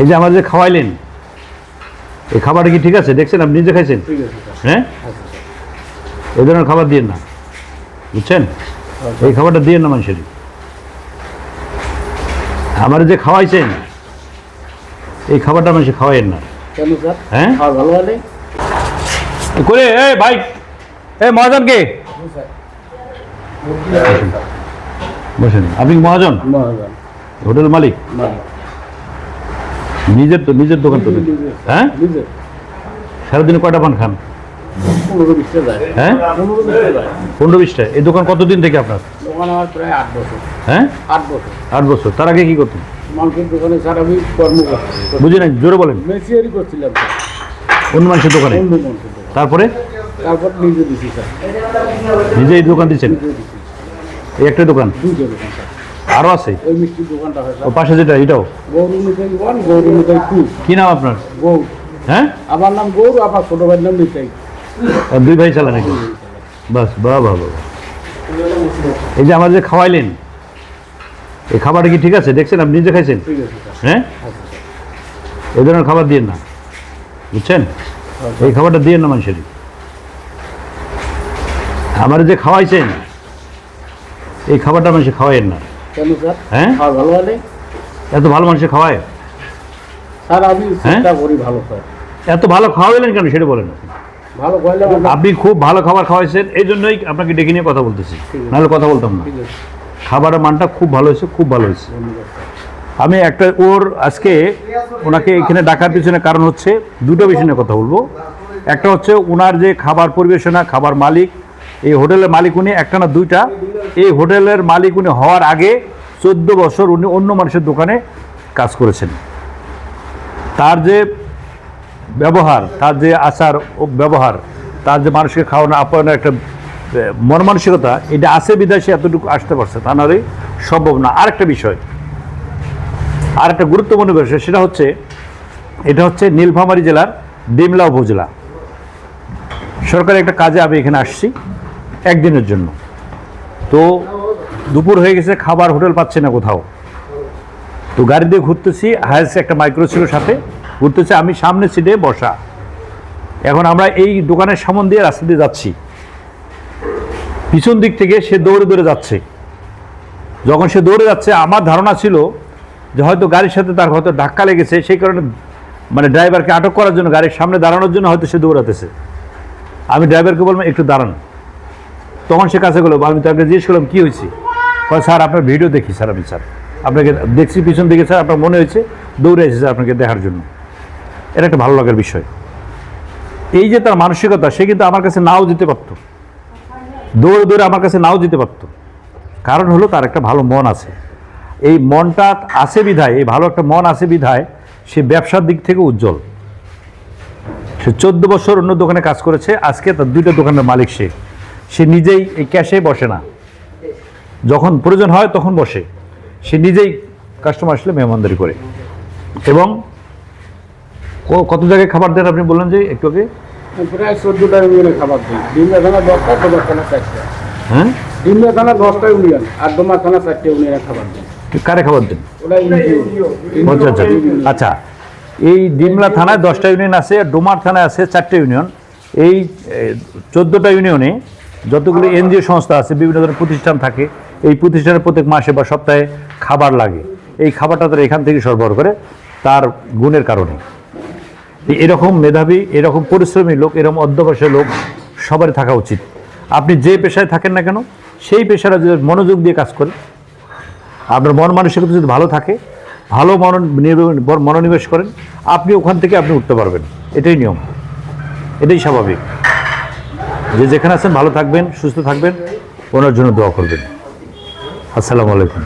এই যে আমার যে খাওয়াইলেন এই খাবারটা কি ঠিক আছে? দেখছেন আপনি নিজে খাইছেন? হ্যাঁ? এই ধরনের খাবার দিয়ে না। বুঝছেন? আচ্ছা। এই খাবারটা দিয়ে না মানুষের। আমার যে খাওয়াইছেন এই খাবারটা মানুষের খাওয়াইেন না। হ্যাঁ? করে এই ভাই এই মহাজন কে? বসেন। আপনি মহাজন? হোটেল মালিক। নিজের তো নিজের দোকান তো। হ্যাঁ? সারাদিনে কয়টা পান খান? হ্যাঁ? পনেরো বিশটা এই দোকান কতদিন থেকে আপনার? দোকান আমার প্রায় আট বছর। হ্যাঁ? আট বছর। আট বছর। তার আগে কি করতেন? মাংসের দোকানে স্যার আমি কর্ম বুঝি না জোরে বলেন। মেসিয়ারি করছিলাম। অন্য মানুষের দোকানে? তারপরে? তারপর নিজে দিছি স্যার। নিজে এই দোকান দিচ্ছেন? এই একটা দোকান? দুইটা দোকান স্যার। আরও আছে? ওই মিষ্টির দোকানটা হয় ও পাশে যেটা এটাও? Gour Mithai one Gour Mithai two. কি নাম আপনার? গৌর। হ্যাঁ? আমার নাম গৌর আমার ছোট ভাইয়ের নাম মিঠাই। দুই ভাই চালান নাকি? বাস বাহ বাহ বাহ। এই যে আমার যে খাওয়াইলেন এই খাবারটা কি ঠিক আছে? দেখছেন আপনি? নিজে খাইছেন? হ্যাঁ? এই ধরনের খাবার দিয়ে না। বুঝছেন। এই খাবারটা দিয়ে না মানুষের। আমার যে খাওয়াইছেন এই খাবারটা মানুষের খাওয়াইেন না। কেন স্যার? হ্যাঁ? খাওয়া ভালো এত ভালো মানুষের খাওয়ায়? স্যার আমি হ্যাঁ? চেষ্টা করি ভালো স্যার এত ভালো খাওয়াইলেন কেন সেটা বলেন। ভালো আপনি খুব ভালো খাবার খাওয়াইছেন এই জন্যই আপনাকে ডেকে নিয়ে কথা বলতেছি। নাহলে কথা বলতাম না। খাবারের মানটা খুব ভালো হয়েছে খুব ভালো হয়েছে। আমি একটা ওর আজকে ওনাকে এখানে ডাকার পিছনে কারণ হচ্ছে দুটো বিষয় নিয়ে কথা বলব। একটা হচ্ছে ওনার যে খাবার পরিবেশনা খাবার মালিক এই হোটেলের মালিক উনি একটা না দুইটা। এই হোটেলের মালিক উনি হওয়ার আগে চোদ্দ বছর উনি অন্য মানুষের দোকানে কাজ করেছেন। তার যে ব্যবহার, তার যে আচার ব্যবহার, তার যে মানুষকে খাওয়ানো, আপ্যায়নের একটা মন মানসিকতা এটা আছে বিদেশে এতটুকু আসতে পারছে, তা নাহলে সম্ভব না। আরেকটা বিষয় আর একটা গুরুত্বপূর্ণ বিষয়, সেটা হচ্ছে, এটা হচ্ছে নীলফামারী জেলার ডিমলা উপজেলা। সরকারি একটা কাজে আমি এখানে আসছি। একদিনের জন্য। তো দুপুর হয়ে গেছে, খাবার হোটেল পাচ্ছে না কোথাও। তো গাড়ি দিয়ে ঘুরতেছি, হায়েস্ট একটা মাইক্রো ছিল সাথে। ঘুরতেছি, আমি সামনে সিটে বসা। এখন আমরা এই দোকানের সামন দিয়ে রাস্তা দিয়ে যাচ্ছি। পিছন দিক থেকে সে দৌড়ে দৌড়ে যাচ্ছে। যখন সে দৌড়ে যাচ্ছে, আমার ধারণা ছিল যে হয়তো গাড়ির সাথে তার হয়তো ধাক্কা লেগেছে, সেই কারণে মানে ড্রাইভারকে আটক করার জন্য, গাড়ির সামনে দাঁড়ানোর জন্য হয়তো সে দৌড়াতেছে। আমি ড্রাইভারকে বললাম, একটু দাঁড়ান। তখন সে কাছে গেলো, আমি তাকে জিজ্ঞেস করলাম, কী হয়েছে? স্যার, আপনার ভিডিও দেখি, স্যার, আমি, স্যার। আপনাকে দেখছি পিছন দিকে, স্যার, আপনার মনে হয়েছে, দৌড়ে এসেছে আপনাকে দেখার জন্য। এটা একটা ভালো লাগার বিষয়। এই যে তার মানসিকতা, সে কিন্তু আমার কাছে নাও দিতে পারত। দৌড়ে দৌড়ে আমার কাছে নাও দিতে পারত। কারণ হলো, তার একটা ভালো মন আছে। এই মনটা আছে বিধায়, এই ভালো একটা মন আছে বিধায়, সে ব্যবসার দিক থেকে উজ্জ্বল। সে চোদ্দ বছর অন্য দোকানে কাজ করেছে, আজকে তার দুইটা দোকানের মালিক সে। সে নিজেই এই ক্যাশে বসে না। যখন প্রয়োজন হয় তখন বসে। সে নিজেই কাস্টমার আসলে মেহমানদারি করে। এবং কত জায়গায় খাবার দেন আপনি বললেন যে একটু আগে? প্রায় চোদ্দটা ইউনিয়নে খাবার ডিমলা থানা দশটা ডোমার থানা চারটে। হ্যাঁ? ডিমলা থানা দশটা ইউনিয়ন আর ডোমার থানা চারটে ইউনিয়নে খাবার কারে খাবার দেন? আচ্ছা আচ্ছা। আচ্ছা। এই ডিমলা থানায় দশটা ইউনিয়ন আছে আর ডোমার থানায় আছে চারটে ইউনিয়ন। এই চোদ্দোটা ইউনিয়নে যতগুলো এনজিও সংস্থা আছে বিভিন্ন ধরনের প্রতিষ্ঠান থাকে এই প্রতিষ্ঠানের প্রত্যেক মাসে বা সপ্তাহে খাবার লাগে। এই খাবারটা তারা এখান থেকে সরবরাহ করে তার গুণের কারণে। এরকম মেধাবী এরকম পরিশ্রমী লোক এরকম অধ্যবসায় লোক সবারই থাকা উচিত। আপনি যে পেশায় থাকেন না কেন সেই পেশাটা যদি মনোযোগ দিয়ে কাজ করেন আপনার মন মানসিকতা যদি ভালো থাকে ভালো মন মনোনিবেশ করেন আপনি ওখান থেকে আপনি উঠতে পারবেন। এটাই নিয়ম। এটাই স্বাভাবিক। যে যেখানে আছেন ভালো থাকবেন সুস্থ থাকবেন ওনার জন্য দোয়া করবেন। আসসালামু আলাইকুম।